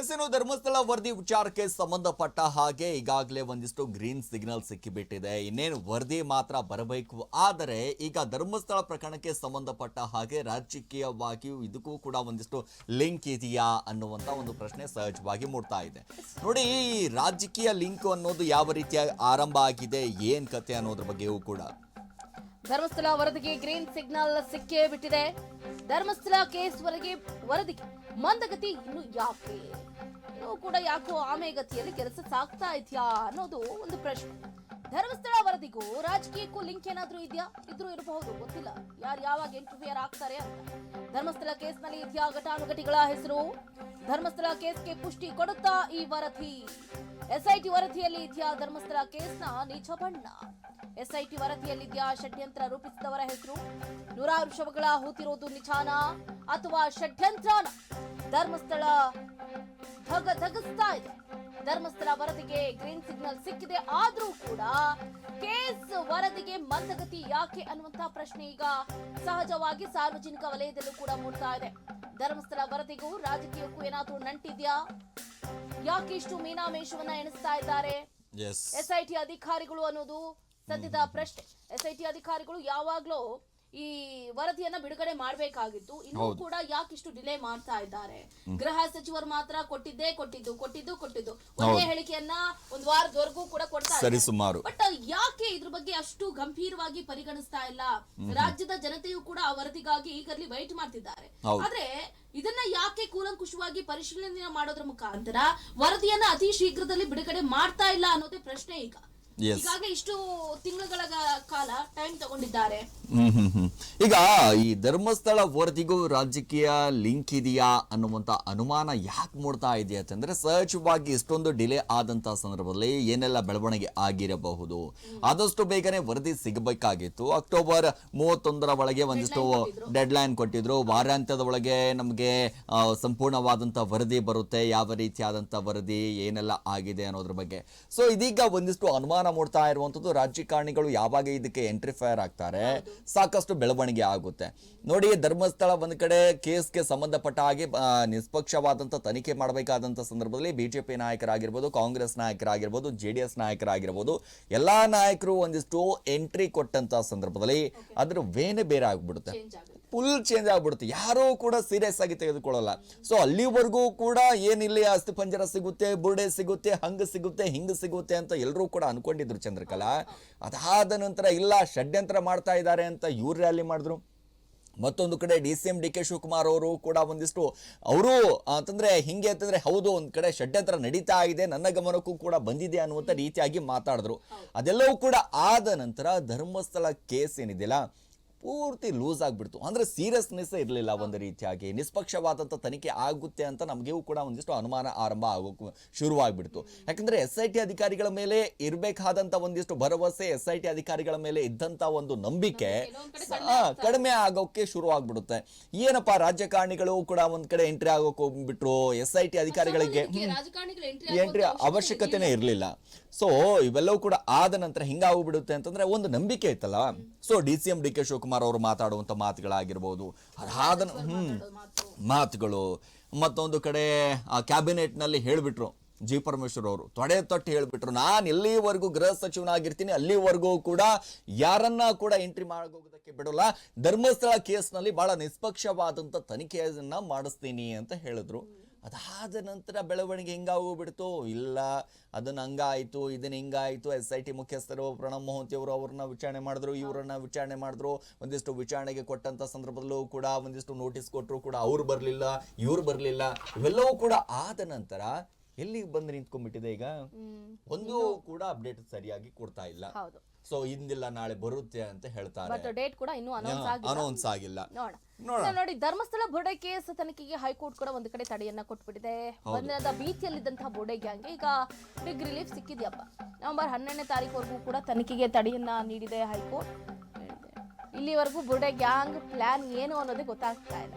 S Dharmasthala ವರದಿ ವಿಚಾರಕ್ಕೆ ಸಂಬಂಧಪಟ್ಟ ಹಾಗೆ ಈಗಾಗಲೇ ಒಂದಿಷ್ಟು ಗ್ರೀನ್ ಸಿಗ್ನಲ್ ಸಿಕ್ಕಿಬಿಟ್ಟಿದೆ. ಇನ್ನೇನು ವರದಿ ಮಾತ್ರ ಬರಬೇಕು. ಆದರೆ ಈಗ ಧರ್ಮಸ್ಥಳ ಪ್ರಕರಣಕ್ಕೆ ಸಂಬಂಧಪಟ್ಟ ಹಾಗೆ ರಾಜಕೀಯವಾಗಿಯೂ ಇದಕ್ಕೂ ಕೂಡ ಒಂದಿಷ್ಟು ಲಿಂಕ್ ಇದೆಯಾ ಅನ್ನುವಂತ ಒಂದು ಪ್ರಶ್ನೆ ಸಹಜವಾಗಿ ಮೂಡ್ತಾ ಇದೆ. ನೋಡಿ, ಈ ರಾಜಕೀಯ ಲಿಂಕ್ ಅನ್ನೋದು ಯಾವ ರೀತಿಯ ಆರಂಭ ಆಗಿದೆ? ಏನ್ ಕತೆ ಅನ್ನೋದ್ರ ಬಗ್ಗೆಯೂ ಕೂಡ. ಧರ್ಮಸ್ಥಳ ವರದಿಗೆ ಗ್ರೀನ್ ಸಿಗ್ನಲ್ ಸಿಕ್ಕೇ ಬಿಟ್ಟಿದೆ. ಧರ್ಮಸ್ಥಳ ಕೇಸ್ ವರದಿ ವರದಿಗೆ ಮಂದಗತಿ ಇನ್ನು ಯಾಕೆ? ಇನ್ನು ಕೂಡ ಯಾಕೋ ಆಮೆಗತಿಯಲ್ಲಿ ಕೆಲಸ ಸಾಗ್ತಾ ಇದೆಯಾ ಅನ್ನೋದು ಒಂದು ಪ್ರಶ್ನೆ. ಧರ್ಮಸ್ಥಳ ವರದಿಗೂ ರಾಜಕೀಯಕ್ಕೂ ಲಿಂಕ್ ಏನಾದ್ರೂ ಇದೆಯಾ? ಇದ್ರೂ ಇರಬಹುದು, ಗೊತ್ತಿಲ್ಲ. ಯಾರು ಯಾವಾಗ ಇಂಟರ್ಫಿಯರ್ ಆಗ್ತಾರೆ ಅಂತ. ಧರ್ಮಸ್ಥಳ ಕೇಸ್ನಲ್ಲಿ ಇದೆಯಾ ಘಟಾನುಘಟಿಗಳ ಹೆಸರು? ಧರ್ಮಸ್ಥಳ ಕೇಸ್ಗೆ ಪುಷ್ಟಿ ಕೊಡುತ್ತಾ ಈ ವರದಿ? ಎಸ್ಐಟಿ ವರದಿಯಲ್ಲಿ ಇದೆಯಾ ಧರ್ಮಸ್ಥಳ ಕೇಸ್ನ ನಿಜ ಬಣ್ಣ? ಎಸ್ಐಟಿ ವರದಿಯಲ್ಲಿದ್ಯಾ ಷಡ್ಯಂತ್ರ ರೂಪಿಸಿದವರ ಹೆಸರು? ನೂರಾರು ಶವಗಳ ಹೂತಿರೋದು ನಿಜಾನ ಅಥವಾ ಷಡ್ಯಂತ್ರ ಧರ್ಮಸ್ಥಳ ಧಗ ಧಗಿಸ್ತಾ ಇದೆ. ಧರ್ಮಸ್ಥಳ ವರದಿಗೆ ಗ್ರೀನ್ ಸಿಗ್ನಲ್ ಸಿಕ್ಕಿದೆ. ಆದ್ರೂ ಕೂಡ ಕೇಸ್ ವರದಿಗೆ ಮಂದಗತಿ ಯಾಕೆ ಅನ್ನುವಂತಹ ಪ್ರಶ್ನೆ ಈಗ ಸಹಜವಾಗಿ ಸಾರ್ವಜನಿಕ ವಲಯದಲ್ಲೂ ಕೂಡ ಮೂಡ್ತಾ ಇದೆ. ಧರ್ಮಸ್ಥಳ ವರದಿಗೂ ರಾಜಕೀಯಕ್ಕೂ ಏನಾದ್ರೂ ನಂಟಿದ್ಯಾ? ಯಾಕೆ ಇಷ್ಟು ಮೀನಾಮೇಶವನ್ನ ಎಣಿಸ್ತಾ ಇದ್ದಾರೆ? ಎಸ್ ಎಸ್ಐಟಿ ಅಧಿಕಾರಿಗಳು ಅನ್ನೋದು ಸದ್ಯದ ಪ್ರಶ್ನೆ. ಎಸ್ಐಟಿ ಅಧಿಕಾರಿಗಳು ಯಾವಾಗ್ಲೂ ಈ ವರದಿಯನ್ನ ಬಿಡುಗಡೆ ಮಾಡಬೇಕಾಗಿತ್ತು. ಇನ್ನೂ ಕೂಡ ಯಾಕೆ ಇಷ್ಟು ಡಿಲೇ ಮಾಡ್ತಾ ಇದ್ದಾರೆ? ಗೃಹ ಸಚಿವರು ಮಾತ್ರ ಕೊಟ್ಟಿದ್ದೇ ಕೊಟ್ಟಿದ್ದು ಕೊಟ್ಟಿದ್ದು ಕೊಟ್ಟಿದ್ದು. ಒಂದೇ ಹೇಳಿಕೆಯನ್ನ ಒಂದ್ ವಾರದವರೆಗೂ ಕೂಡ ಕೊಡ್ತಾ. ಸರಿ ಸುಮಾರು. ಬಟ್ ಯಾಕೆ ಇದ್ರ ಬಗ್ಗೆ ಅಷ್ಟು ಗಂಭೀರವಾಗಿ ಪರಿಗಣಿಸ್ತಾ ಇಲ್ಲ? ರಾಜ್ಯದ ಜನತೆಯೂ ಕೂಡ ಆ ವರದಿಗಾಗಿ ಈಗಲ್ಲಿ ವೈಟ್ ಮಾಡ್ತಿದ್ದಾರೆ. ಆದ್ರೆ ಇದನ್ನ ಯಾಕೆ ಕೂಲಂಕುಷವಾಗಿ ಪರಿಶೀಲನೆ ಮಾಡೋದ್ರ ಮುಖಾಂತರ ವರದಿಯನ್ನ ಅತಿ ಶೀಘ್ರದಲ್ಲಿ ಬಿಡುಗಡೆ ಮಾಡ್ತಾ ಇಲ್ಲ ಅನ್ನೋದೇ ಪ್ರಶ್ನೆ ಈಗ. ಈಗಾಗಲೇ ಇಷ್ಟು ತಿಂಗಳುಗಳ ಕಾಲ ಟೈಮ್ ತಗೊಂಡಿದ್ದಾರೆ. ಹ್ಮ್ ಹ್ಮ್ ಹ್ಮ್. ಈಗ ಈ ಧರ್ಮಸ್ಥಳ ವರದಿಗೂ ರಾಜಕೀಯ ಲಿಂಕ್ ಇದೆಯಾ ಅನ್ನುವಂತ ಅನುಮಾನ ಯಾಕೆ ಮೂಡ್ತಾ ಇದೆ ಅಂತಂದ್ರೆ ಸಹಜವಾಗಿ ಇಷ್ಟೊಂದು ಡಿಲೇ ಆದಂತ ಸಂದರ್ಭದಲ್ಲಿ ಏನೆಲ್ಲ ಬೆಳವಣಿಗೆ ಆಗಿರಬಹುದು? ಆದಷ್ಟು ಬೇಗನೆ ವರದಿ ಸಿಗಬೇಕಾಗಿತ್ತು. ಅಕ್ಟೋಬರ್ ಮೂವತ್ತೊಂದರ ಒಳಗೆ ಒಂದಿಷ್ಟು ಡೆಡ್ ಲೈನ್ ಕೊಟ್ಟಿದ್ರು. ವಾರಾಂತ್ಯದ ಒಳಗೆ ನಮಗೆ ಸಂಪೂರ್ಣವಾದಂತ ವರದಿ ಬರುತ್ತೆ. ಯಾವ ರೀತಿಯಾದಂತ ವರದಿ ಏನೆಲ್ಲ ಆಗಿದೆ ಅನ್ನೋದ್ರ ಬಗ್ಗೆ. ಸೊ ಇದೀಗ ಒಂದಿಷ್ಟು ಅನುಮಾನ ಮೂಡ್ತಾ ಇರುವಂಥದ್ದು ರಾಜಕಾರಣಿಗಳು ಯಾವಾಗ ಇದಕ್ಕೆ ಎಂಟ್ರಿ ಫೈರ್ ಆಗ್ತಾರೆ ಸಾಕಷ್ಟು ಬೆಳವಣಿಗೆ ಆಗುತ್ತೆ. ನೋಡಿ, ಧರ್ಮಸ್ಥಳ ಒಂದು ಕಡೆ ಕೇಸ್ಗೆ ಸಂಬಂಧಪಟ್ಟ ಹಾಗೆ ನಿಷ್ಪಕ್ಷವಾದಂಥ ತನಿಖೆ ಮಾಡಬೇಕಾದಂಥ ಸಂದರ್ಭದಲ್ಲಿ ಬಿಜೆಪಿ ನಾಯಕರಾಗಿರ್ಬೋದು, ಕಾಂಗ್ರೆಸ್ ನಾಯಕರಾಗಿರ್ಬೋದು ಜೆ ಡಿ ಎಸ್ ನಾಯಕರಾಗಿರ್ಬೋದು, ಎಲ್ಲ ನಾಯಕರು ಒಂದಿಷ್ಟು ಎಂಟ್ರಿ ಕೊಟ್ಟಂಥ ಸಂದರ್ಭದಲ್ಲಿ ಅದ್ರ ವೇನೆ ಬೇರೆ ಆಗ್ಬಿಡುತ್ತೆ. ಫುಲ್ ಚೇಂಜ್ ಆಗ್ಬಿಡುತ್ತೆ. ಯಾರೂ ಕೂಡ ಸೀರಿಯಸ್ ಆಗಿ ತೆಗೆದುಕೊಳ್ಳಲ್ಲ. ಸೊ ಅಲ್ಲಿವರೆಗೂ ಕೂಡ ಏನಿಲ್ಲಿ ಅಸ್ಥಿ ಪಂಜರ ಸಿಗುತ್ತೆ ಬುರುಡೆ ಸಿಗುತ್ತೆ ಹಂಗ ಸಿಗುತ್ತೆ ಹಿಂಗ ಸಿಗುತ್ತೆ ಅಂತ ಎಲ್ಲರೂ ಕೂಡ ಅನ್ಕೊಂಡಿದ್ರು ಚಂದ್ರಕಲಾ. ಅದಾದ ನಂತರ ಇಲ್ಲ ಷಡ್ಯಂತ್ರ ಮಾಡ್ತಾ ಇದ್ದಾರೆ ಅಂತ ಇವ್ರು ರ್ಯಾಲಿ ಮಾಡಿದ್ರು. ಮತ್ತೊಂದು ಕಡೆ D C M D K Shivakumar ಅವರು ಕೂಡ ಒಂದಿಷ್ಟು ಅವರು ಅಂತಂದ್ರೆ ಹಿಂಗೆ ಅಂತಂದ್ರೆ ಹೌದು ಒಂದು ಕಡೆ ಷಡ್ಯಂತ್ರ ನಡೀತಾ ಇದೆ ನನ್ನ ಗಮನಕ್ಕೂ ಕೂಡ ಬಂದಿದೆ ಅನ್ನುವಂಥ ರೀತಿಯಾಗಿ ಮಾತಾಡಿದ್ರು. ಅದೆಲ್ಲವೂ ಕೂಡ ಆದ ನಂತರ ಧರ್ಮಸ್ಥಳ ಕೇಸ್ ಏನಿದೆಯಲ್ಲ ಪೂರ್ತಿ ಲೂಸ್ ಆಗಿಬಿಡ್ತು. ಅಂದ್ರೆ ಸೀರಿಯಸ್ನೆಸ್ ಇರಲಿಲ್ಲ ಒಂದು ರೀತಿಯಾಗಿ. ನಿಷ್ಪಕ್ಷವಾದಂಥ ತನಿಖೆ ಆಗುತ್ತೆ ಅಂತ ನಮಗೂ ಕೂಡ ಒಂದಿಷ್ಟು ಅನುಮಾನ ಆರಂಭ ಆಗೋಕೆ ಶುರುವಾಗಿಬಿಡ್ತು. ಯಾಕಂದ್ರೆ ಎಸ್ ಐ ಟಿ ಅಧಿಕಾರಿಗಳ ಮೇಲೆ ಇರಬೇಕಾದಂಥ ಒಂದಿಷ್ಟು ಭರವಸೆ ಎಸ್ ಐ ಟಿ ಅಧಿಕಾರಿಗಳ ಮೇಲೆ ಇದ್ದಂತ ಒಂದು ನಂಬಿಕೆ ಕಡಿಮೆ ಆಗೋಕ್ಕೆ ಶುರುವಾಗ್ಬಿಡುತ್ತೆ. ಏನಪ್ಪ ರಾಜಕಾರಣಿಗಳು ಕೂಡ ಒಂದು ಕಡೆ ಎಂಟ್ರಿ ಆಗೋಕೆ ಹೋಗ್ಬಿಟ್ರು ಎಸ್ ಐ ಟಿ ಅಧಿಕಾರಿಗಳಿಗೆ ಎಂಟ್ರಿ ಅವಶ್ಯಕತೆನೇ ಇರಲಿಲ್ಲ. ಸೊ ಇವೆಲ್ಲವೂ ಕೂಡ ಆದ ನಂತರ ಹಿಂಗಾಗ್ಬಿಡುತ್ತೆ ಅಂತಂದ್ರೆ ಒಂದು ನಂಬಿಕೆ ಇತ್ತಲ್ಲ? So D C M D K Shivakumar ಅವರು ಮಾತಾಡುವಂತ ಮಾತುಗಳಾಗಿರ್ಬೋದು. ಅದಾದ ಹ್ಞೂ ಮಾತುಗಳು. ಮತ್ತೊಂದು ಕಡೆ ಆ ಕ್ಯಾಬಿನೆಟ್ನಲ್ಲಿ ಹೇಳಿಬಿಟ್ರು ಹೇಳ್ಬಿಟ್ರು ಜಿ ಪರಮೇಶ್ವರ್ ಅವರು. ತೊಡೆ ತೊಟ್ಟು ಹೇಳಿಬಿಟ್ರು ನಾನು ಎಲ್ಲಿವರೆಗೂ ಗೃಹ ಸಚಿವನಾಗಿರ್ತೀನಿ ಅಲ್ಲಿವರೆಗೂ ಕೂಡ ಯಾರನ್ನ ಕೂಡ ಎಂಟ್ರಿ ಮಾಡೋಗೋದಕ್ಕೆ ಬಿಡೋಲ್ಲ. ಧರ್ಮಸ್ಥಳ ಕೇಸ್ನಲ್ಲಿ ಬಹಳ ನಿಷ್ಪಕ್ಷವಾದಂಥ ತನಿಖೆಯನ್ನು ಮಾಡಿಸ್ತೀನಿ ಅಂತ ಹೇಳಿದ್ರು. ಅದಾದ ನಂತರ ಬೆಳವಣಿಗೆ ಹಿಂಗಾಗೋಗ್ಬಿಡ್ತು ಇಲ್ಲ, ಅದನ್ನು ಹಂಗಾಯಿತು, ಇದನ್ನು ಹಿಂಗಾಯಿತು. ಎಸ್ ಐ ಟಿ ಮುಖ್ಯಸ್ಥರು, ಪ್ರಣಬ್ ಮೋಹಂತಿಯವರು ಅವ್ರನ್ನ ವಿಚಾರಣೆ ಮಾಡಿದ್ರು, ಇವರನ್ನ ವಿಚಾರಣೆ ಮಾಡಿದ್ರು. ಒಂದಿಷ್ಟು ವಿಚಾರಣೆಗೆ ಕೊಟ್ಟಂತ ಸಂದರ್ಭದಲ್ಲೂ ಕೂಡ ಒಂದಿಷ್ಟು ನೋಟಿಸ್ ಕೊಟ್ಟರು ಕೂಡ ಅವ್ರು ಬರಲಿಲ್ಲ, ಇವ್ರು ಬರಲಿಲ್ಲ. ಇವೆಲ್ಲವೂ ಕೂಡ ಆದ ನಂತರ ಎಲ್ಲಿಗೆ ಬಂದು ನಿಂತ್ಕೊಂಡ್ಬಿಟ್ಟಿದೆ ಈಗ? ಒಂದು ಕೂಡ ಅಪ್ಡೇಟ್ ಸರಿಯಾಗಿ ಕೊಡ್ತಾ ಇಲ್ಲ. ಹೌದು. ಸೊ ಇಂದಿಲ್ಲ ನಾಳೆ ಬರುತ್ತೆ ಅಂತ ಹೇಳ್ತಾರೆ. ಡೇಟ್ ಕೂಡ ಇನ್ನೂ ಅನೌನ್ಸ್ ಆಗಿಲ್ಲ. ನೋಡೋಣ. ನೋಡಿ ಧರ್ಮಸ್ಥಳ ಬೊಡೆ ಕೇಸ್ ತನಿಖೆಗೆ ಹೈಕೋರ್ಟ್ ಕೂಡ ಒಂದು ಕಡೆ ತಡೆಯನ್ನ ಕೊಟ್ಬಿಟ್ಟಿದೆ. ಬಂಧನದ ಭೀತಿಯಲ್ಲಿದ್ದಂತಹ ಬುರ್ಡೆ ಗ್ಯಾಂಗ್. ಈಗ ಬಿಗ್ ರಿಲೀಫ್ ಸಿಕ್ಕಿದ್ಯಪ್ಪ. ನವೆಂಬರ್ ಹನ್ನೆರಡನೇ ತಾರೀಕುವರೆಗೂ ಕೂಡ ತನಿಖೆಗೆ ತಡೆಯನ್ನ ನೀಡಿದೆ ಹೈಕೋರ್ಟ್. ಇಲ್ಲಿವರೆಗೂ ಬೊಡೆ ಗ್ಯಾಂಗ್ ಪ್ಲಾನ್ ಏನು ಅನ್ನೋದೇ ಗೊತ್ತಾಗ್ತಾ ಇಲ್ಲ.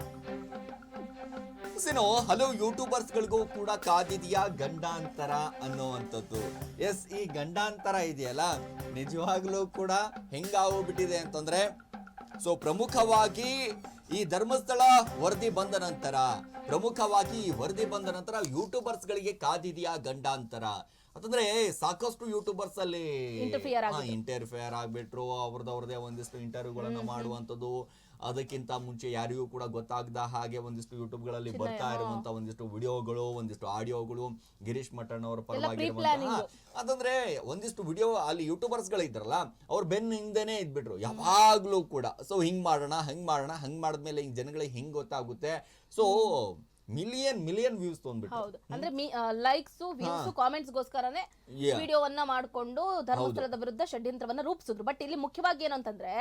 ಏನೋ ಹಲವು ಯೂಟ್ಯೂಬರ್ಸ್ ಗಳಿಗೂ ಕೂಡ ಕಾದಿದೆಯಾ ಗಂಡಾಂತರ ಅನ್ನುವಂಥದ್ದು. ಎಸ್ ಈ ಗಂಡಾಂತರ ಇದೆಯಲ್ಲ? ನಿಜವಾಗ್ಲೂ ಕೂಡ ಹೆಂಗಾಗೋಗ್ಬಿಟ್ಟಿದೆ ಅಂತಂದ್ರೆ ಸೊ ಪ್ರಮುಖವಾಗಿ ಈ ಧರ್ಮಸ್ಥಳ ವರದಿ ಬಂದ ನಂತರ ಪ್ರಮುಖವಾಗಿ ಈ ವರದಿ ಬಂದ ನಂತರ ಯೂಟ್ಯೂಬರ್ಸ್ ಗಳಿಗೆ ಕಾದಿದೆಯಾ ಗಂಡಾಂತರ? ಅಂತಂದ್ರೆ ಸಾಕಷ್ಟು ಯೂಟ್ಯೂಬರ್ಸ್ ಅಲ್ಲಿ ಇಂಟರ್ಫಿಯರ್ ಆಗ್ಬಿಟ್ರು. ಅವ್ರದ್ದು ಅವ್ರದೇ ಅವ್ರದವ್ರದೇ ಒಂದಿಷ್ಟು ಇಂಟರ್ವ್ಯೂಗಳನ್ನ ಮಾಡುವಂತದ್ದು ಅದಕ್ಕಿಂತ ಮುಂಚೆ ಯಾರಿಗೂ ಕೂಡ ಗೊತ್ತಾಗದ ಹಾಗೆ ಒಂದಿಷ್ಟು ಯೂಟ್ಯೂಬ್ಗಳಲ್ಲಿ ಬರ್ತಾ ಇರುವಂತ ಒಂದಿಷ್ಟು ವಿಡಿಯೋಗಳು ಒಂದಿಷ್ಟು ಆಡಿಯೋಗಳು ಗಿರೀಶ್ ಮಠನ್ ಅವರ ಪರವಾಗಿರುವಂತಹ ಅದಂದ್ರೆ ಒಂದಿಷ್ಟು ವಿಡಿಯೋ ಅಲ್ಲಿ ಯೂಟ್ಯೂಬರ್ಸ್ಗಳು ಇದ್ರಲ್ಲ ಅವ್ರ ಬೆನ್ನ ಹಿಂದೆನೆ ಇದ್ಬಿಟ್ರು. ಯಾವಾಗ್ಲೂ ಕೂಡ. ಸೊ ಹಿಂಗ್ ಮಾಡೋಣ ಹಂಗ್ ಮಾಡೋಣ ಹಂಗ್ ಮಾಡಿದ್ಮೇಲೆ ಹಿಂಗ್ ಜನಗಳಿಗೆ ಹಿಂಗ್ ಗೊತ್ತಾಗುತ್ತೆ? ಸೊ ಮಿಲಿಯನ್ ಮಿಲಿಯನ್ ವ್ಯೂಸ್ ಹೌದು. ಅಂದ್ರೆ ಲೈಕ್ಸ್ ವ್ಯೂಸ್ ಕಾಮೆಂಟ್ಸ್ ಗೋಸ್ಕರನೇ Yeah. ವಿಡಿಯೋವನ್ನ ಮಾಡ್ಕೊಂಡು ಧರ್ಮಸ್ಥಳದ ವಿರುದ್ಧ ಷಡ್ಯಂತ್ರವನ್ನ ರೂಪಿಸಿದ್ರು. ಬಟ್ ಇಲ್ಲಿ ಮುಖ್ಯವಾಗಿ ಏನು ಅಂತಂದ್ರೆ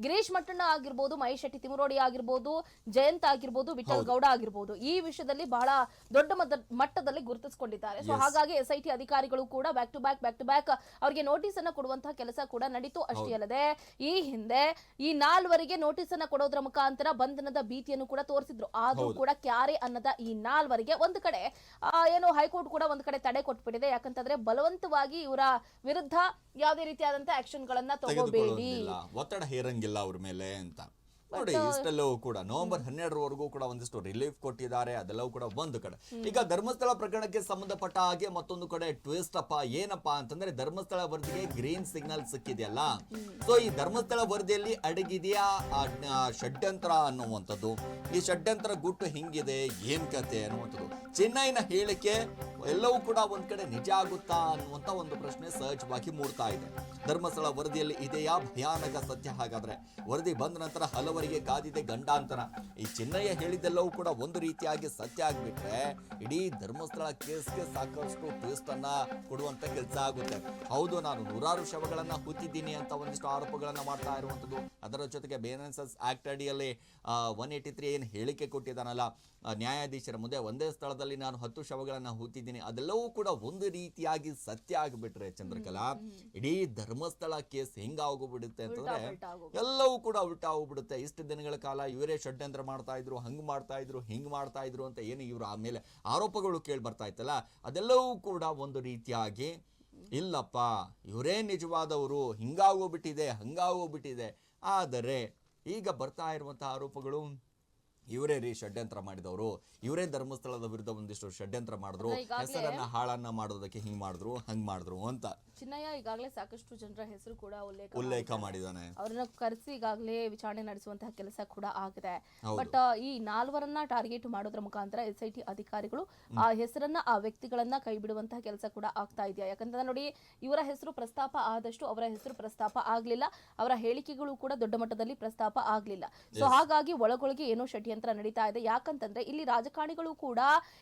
ಗಿರೀಶ್ ಮಟ್ಟಣ್ಣ ಆಗಿರ್ಬೋದು ಮಹೇಶ್ ಶೆಟ್ಟಿ ತಿಮರೋಡಿ ಆಗಿರ್ಬೋದು ಜಯಂತ್ ಆಗಿರ್ಬೋದು ವಿಠಲ್ ಗೌಡ ಆಗಿರ್ಬೋದು ಈ ವಿಷಯದಲ್ಲಿ ಬಹಳ ದೊಡ್ಡ ಮಟ್ಟ- ಮಟ್ಟದಲ್ಲಿ ಗುರುತಿಸಿಕೊಂಡಿದ್ದಾರೆ. ಸೊ ಹಾಗಾಗಿ ಎಸ್ ಐ ಟಿ ಅಧಿಕಾರಿಗಳು ಕೂಡ back to back back to back ಅವರಿಗೆ ನೋಟಿಸ್ ಅನ್ನ ಕೊಡುವಂತಹ ಕೆಲಸ ಕೂಡ ನಡೀತು ಅಷ್ಟೇ ಅಲ್ಲದೆ ಈ ಹಿಂದೆ ಈ ನಾಲ್ವರಿಗೆ ನೋಟಿಸ್ ಅನ್ನ ಕೊಡೋದ್ರ ಮುಖಾಂತರ ಬಂಧನದ ಭೀತಿಯನ್ನು ಕೂಡ ತೋರಿಸಿದ್ರು. ಆದ್ರೂ ಕೂಡ ಕ್ಯಾರೆ ಅನ್ನದ ಈ ನಾಲ್ವರಿಗೆ ಒಂದು ಕಡೆ ಏನು ಹೈಕೋರ್ಟ್ ಕೂಡ ಒಂದು ಕಡೆ ತಡೆ ಕೊಟ್ಬಿಟ್ಟಿದೆ. ಯಾಕಂತಂದ್ರೆ ಬಲವಂತವಾಗಿ ಇವರ ವಿರುದ್ಧ ಯಾವುದೇ ರೀತಿಯಾದಂತಹ ಆಕ್ಷನ್ ಗಳನ್ನ ತಗೋಬೇಡಿ ಒತ್ತಡ ಹೇರಂಗಿಲ್ಲ ಅವ್ರ ಮೇಲೆ ಅಂತ. ನೋಡಿ ಇಷ್ಟೆಲ್ಲವೂ ಕೂಡ ನವೆಂಬರ್ ಹನ್ನೆರಡರವರೆಗೂ ಕೂಡ ಒಂದಿಷ್ಟು ರಿಲೀಫ್ ಕೊಟ್ಟಿದ್ದಾರೆ ಅದೆಲ್ಲವೂ ಕೂಡ ಒಂದು ಕಡೆ. ಈಗ ಧರ್ಮಸ್ಥಳ ಪ್ರಕರಣಕ್ಕೆ ಸಂಬಂಧಪಟ್ಟ ಹಾಗೆ ಮತ್ತೊಂದು ಕಡೆ ಟ್ವಿಸ್ಟ್ ಅಪ್ಪ ಏನಪ್ಪಾ ಅಂತಂದ್ರೆ ಧರ್ಮಸ್ಥಳ ವರದಿಗೆ ಗ್ರೀನ್ ಸಿಗ್ನಲ್ ಸಿಕ್ಕಿದೆಯಲ್ಲ? ಸೊ ಈ ಧರ್ಮಸ್ಥಳ ವರದಿಯಲ್ಲಿ ಅಡಗಿದೆಯಾ ಷಡ್ಯಂತ್ರ ಅನ್ನುವಂಥದ್ದು? ಈ ಷಡ್ಯಂತ್ರ ಗುಟ್ಟು ಹಿಂಗಿದೆ ಏನ್ ಕತೆ ಅನ್ನುವಂಥದ್ದು? ಚೆನ್ನೈನ ಹೇಳಿಕೆ ಎಲ್ಲವೂ ಕೂಡ ಒಂದ್ ಕಡೆ ನಿಜ ಆಗುತ್ತಾ ಅನ್ನುವಂತ ಒಂದು ಪ್ರಶ್ನೆ ಸಹಜವಾಗಿ ಮೂಡ್ತಾ ಇದೆ. ಧರ್ಮಸ್ಥಳ ವರದಿಯಲ್ಲಿ ಇದೆಯಾ? ಭಯಾನಕ ಸತ್ಯ ಹಾಗಾದ್ರೆ ವರದಿ ಬಂದ ನಂತರ ಹಲವರಿಗೆ ಕಾದಿದೆ ಗಂಡಾಂತರ. ಈ ಚಿನ್ನಯ್ಯ ಹೇಳಿದ್ದೆಲ್ಲವೂ ಕೂಡ ಒಂದು ರೀತಿಯಾಗಿ ಸತ್ಯ ಆಗ್ಬಿಟ್ರೆ ಇಡೀ ಧರ್ಮಸ್ಥಳ ಕೇಸ್ಗೆ ಸಾಕಷ್ಟು ಟ್ವಿಸ್ಟ್ ಅನ್ನ ಕೊಡುವಂತ ಕೆಲಸ ಆಗುತ್ತೆ. ಹೌದು, ನಾನು ನೂರಾರು ಶವಗಳನ್ನ ಹುತ್ತಿದ್ದೀನಿ ಅಂತ ಒಂದಿಷ್ಟು ಆರೋಪಗಳನ್ನ ಮಾಡ್ತಾ ಇರುವಂತದ್ದು. ಅದರ ಜೊತೆಗೆ ಬೇನೆನ್ಸಸ್ ಆಕ್ಟ್ ಅಡಿಯಲ್ಲಿ ಒನ್ ಏಯ್ಟಿ ತ್ರೀ ಏನು ಹೇಳಿಕೆ ಕೊಟ್ಟಿದ್ದಾನಲ್ಲ ನ್ಯಾಯಾಧೀಶರ ಮುಂದೆ ಒಂದೇ ಸ್ಥಳದಲ್ಲಿ ನಾನು ಹತ್ತು ಶವಗಳನ್ನ ಹೂತಿದ್ದೀನಿ. ಅದೆಲ್ಲವೂ ಕೂಡ ಒಂದು ರೀತಿಯಾಗಿ ಸತ್ಯ ಆಗಿಬಿಟ್ರೆ ಚಂದ್ರಕಲಾ ಇಡೀ ಧರ್ಮಸ್ಥಳ ಕೇಸ್ ಹೆಂಗಾಗೋಗ್ಬಿಡುತ್ತೆ ಅಂತಂದ್ರೆ ಎಲ್ಲವೂ ಕೂಡ ಉಲ್ಟಾ ಹೋಗ್ಬಿಡುತ್ತೆ ಇಷ್ಟು ದಿನಗಳ ಕಾಲ ಇವರೇ ಷಡ್ಯಂತ್ರ ಮಾಡ್ತಾ ಇದ್ರು ಹಂಗ್ ಮಾಡ್ತಾ ಇದ್ರು ಹಿಂಗ್ ಮಾಡ್ತಾ ಇದ್ರು ಅಂತ ಏನು ಇವರು ಆಮೇಲೆ ಆರೋಪಗಳು ಕೇಳಿ ಬರ್ತಾ ಇತ್ತಲ್ಲ ಅದೆಲ್ಲವೂ ಕೂಡ ಒಂದು ರೀತಿಯಾಗಿ ಇಲ್ಲಪ್ಪ ಇವರೇ ನಿಜವಾದವರು ಹಿಂಗಾಗೋಗ್ಬಿಟ್ಟಿದೆ ಹಂಗಾಗೋಗ್ಬಿಟ್ಟಿದೆ ಆದರೆ ಈಗ ಬರ್ತಾ ಇರುವಂತಹ ಆರೋಪಗಳು ಇವರೇ ರೀ ಷಡ್ಯಂತ್ರ ಮಾಡಿದವರು. ಇವರೇ ಧರ್ಮಸ್ಥಳದ ವಿರುದ್ಧ ಒಂದಿಷ್ಟು ಷಡ್ಯಂತ್ರ ಮಾಡಿದ್ರು. ಹೆಸರನ್ನ ಹಾಳನ್ನ ಮಾಡೋದಕ್ಕೆ ಹಿಂಗ್ ಮಾಡಿದ್ರು ಹಂಗ್ ಮಾಡಿದ್ರು ಅಂತ. ಚಿನ್ನಯ್ಯ ಈಗಾಗಲೇ ಸಾಕಷ್ಟು ಜನರ ಹೆಸರು ಕೂಡ ಉಲ್ಲೇಖ ಉಲ್ಲೇಖ ಮಾಡಿದಾನೆ ಅವ್ರನ್ನ ಕರೆಸಿ ಈಗಾಗಲೇ ವಿಚಾರಣೆ ನಡೆಸುವಂತಹ ಕೆಲಸ ಕೂಡ ಆಗಿದೆ. ಬಟ್ ಈ ನಾಲ್ವರನ್ನ ಟಾರ್ಗೆಟ್ ಮಾಡೋದ್ರ ಮುಖಾಂತರ ಎಸ್ ಐ ಟಿ ಅಧಿಕಾರಿಗಳು ಆ ಹೆಸರನ್ನ ಆ ವ್ಯಕ್ತಿಗಳನ್ನ ಕೈ ಬಿಡುವಂತಹ ಕೆಲಸ ಕೂಡ ಆಗ್ತಾ ಇದೆಯಾ? ಯಾಕಂದ್ರೆ ನೋಡಿ ಇವರ ಹೆಸರು ಪ್ರಸ್ತಾಪ ಆದಷ್ಟು ಅವರ ಹೆಸರು ಪ್ರಸ್ತಾಪ ಆಗ್ಲಿಲ್ಲ. ಅವರ ಹೇಳಿಕೆಗಳು ಕೂಡ ದೊಡ್ಡ ಮಟ್ಟದಲ್ಲಿ ಪ್ರಸ್ತಾಪ ಆಗ್ಲಿಲ್ಲ. ಸೊ ಹಾಗಾಗಿ ಒಳಗೊಳಗೆ ಏನೋ ಷಡ್ಯಂತ್ರ ನಡೀತಾ ಇದೆ. ಯಾಕಂತಂದ್ರೆ ಇಲ್ಲಿ ರಾಜಕಾರಣಿಗಳು ಕೂಡ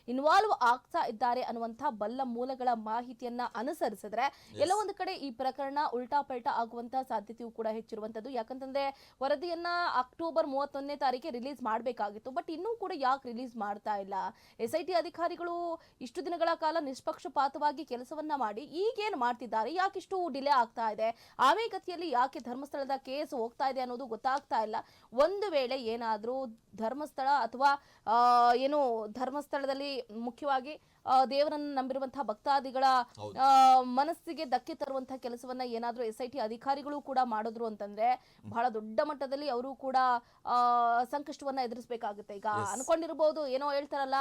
ಇನ್ವಾಲ್ವ್ ಆಗ್ತಾ ಇದ್ದಾರೆ ಅನ್ನುವಂತಹ ಬಲ್ಲ ಮೂಲಗಳ ಮಾಹಿತಿಯನ್ನ ಅನುಸರಿಸಿದ್ರೆ ಎಲ್ಲ ಒಂದು ಕಡೆ ಈ ಪ್ರಕರಣ ಉಲ್ಟಾ ಪಲ್ಟಾ ಆಗುವಂತಹ ಸಾಧ್ಯತೆಯೂ ಕೂಡ ಹೆಚ್ಚಿರುವಂತದ್ದು ಯಾಕಂತಂದ್ರೆ ವರದಿಯನ್ನ ಅಕ್ಟೋಬರ್ ಮೂವತ್ತೊಂದನೇ ತಾರೀಕಿಗೆ ರಿಲೀಸ್ ಮಾಡಬೇಕಾಗಿತ್ತು. ಬಟ್ ಇನ್ನೂ ಕೂಡ ಯಾಕೆ ರಿಲೀಸ್ ಮಾಡ್ತಾ ಇಲ್ಲ? ಎಸ್ ಐ ಟಿ ಅಧಿಕಾರಿಗಳು ಇಷ್ಟು ದಿನಗಳ ಕಾಲ ನಿಷ್ಪಕ್ಷಪಾತವಾಗಿ ಕೆಲಸವನ್ನ ಮಾಡಿ ಈಗೇನು ಮಾಡ್ತಿದ್ದಾರೆ? ಯಾಕೆ ಇಷ್ಟು ಡಿಲೇ ಆಗ್ತಾ ಇದೆ? ಆಮೇಗತಿಯಲ್ಲಿ ಯಾಕೆ ಧರ್ಮಸ್ಥಳದ ಕೇಸ್ ಹೋಗ್ತಾ ಇದೆ ಅನ್ನೋದು ಗೊತ್ತಾಗ್ತಾ ಇಲ್ಲ. ಒಂದು ವೇಳೆ ಏನಾದ್ರೂ ಧರ್ಮಸ್ಥಳ ಅಥವಾ ಆ, ಏನು ಧರ್ಮಸ್ಥಳದಲ್ಲಿ ಮುಖ್ಯವಾಗಿ ದೇವರನ್ನು ನಂಬಿರುವಂತಹ ಭಕ್ತಾದಿಗಳ ಮನಸ್ಸಿಗೆ ಧಕ್ಕೆ ತರುವಂತಹ ಕೆಲಸವನ್ನ ಏನಾದರೂ ಎಸ್ ಐ ಟಿ ಅಧಿಕಾರಿಗಳು ಕೂಡ ಮಾಡಿದ್ರು ಅಂತಂದ್ರೆ ಬಹಳ ದೊಡ್ಡ ಮಟ್ಟದಲ್ಲಿ ಅವರು ಕೂಡ ಸಂಕಷ್ಟವನ್ನ ಎದುರಿಸಬೇಕಾಗುತ್ತೆ. ಈಗ ಅನ್ಕೊಂಡಿರ್ಬೋದು ಏನೋ ಹೇಳ್ತಾರಲ್ಲ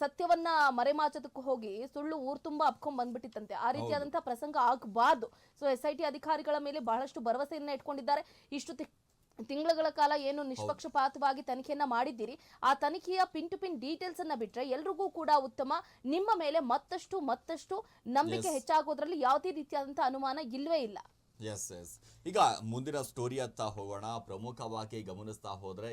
ಸತ್ಯವನ್ನ ಮರೆಮಾಚೋದಕ್ಕೆ ಹೋಗಿ ಸುಳ್ಳು ಊರ್ ತುಂಬಾ ಅಪ್ಕೊಂಡ್ ಬಂದ್ಬಿಟ್ಟಿತ್ತಂತೆ. ಆ ರೀತಿಯಾದಂತಹ ಪ್ರಸಂಗ ಆಗಬಾರ್ದು. ಸೊ ಎಸ್ ಐ ಟಿ ಅಧಿಕಾರಿಗಳ ಮೇಲೆ ಬಹಳಷ್ಟು ಭರವಸೆಯನ್ನ ಇಟ್ಕೊಂಡಿದ್ದಾರೆ. ಇಷ್ಟು ತಿಂಗಳುಗಳ ಕಾಲ ಏನು ನಿಷ್ಪಕ್ಷಪಾತವಾಗಿ ತನಿಖೆಯನ್ನ ಮಾಡಿದ್ದೀರಿ ಆ ತನಿಖೆಯ ಪಿನ್ ಟು ಪಿನ್ ಡೀಟೇಲ್ಸ್ ಅನ್ನ ಬಿಟ್ರೆ ಎಲ್ರಿಗೂ ಕೂಡ ಉತ್ತಮ. ನಿಮ್ಮ ಮೇಲೆ ಮತ್ತಷ್ಟು ಮತ್ತಷ್ಟು ನಂಬಿಕೆ ಹೆಚ್ಚಾಗೋದ್ರಲ್ಲಿ ಯಾವುದೇ ರೀತಿಯಾದಂತಹ ಅನುಮಾನ ಇಲ್ವೇ ಇಲ್ಲ. ಎಸ್ ಎಸ್ ಈಗ ಮುಂದಿನ ಸ್ಟೋರಿ ಅತ್ತ ಹೋಗೋಣ. ಪ್ರಮುಖವಾಗಿ ಗಮನಿಸ್ತಾ ಹೋದ್ರೆ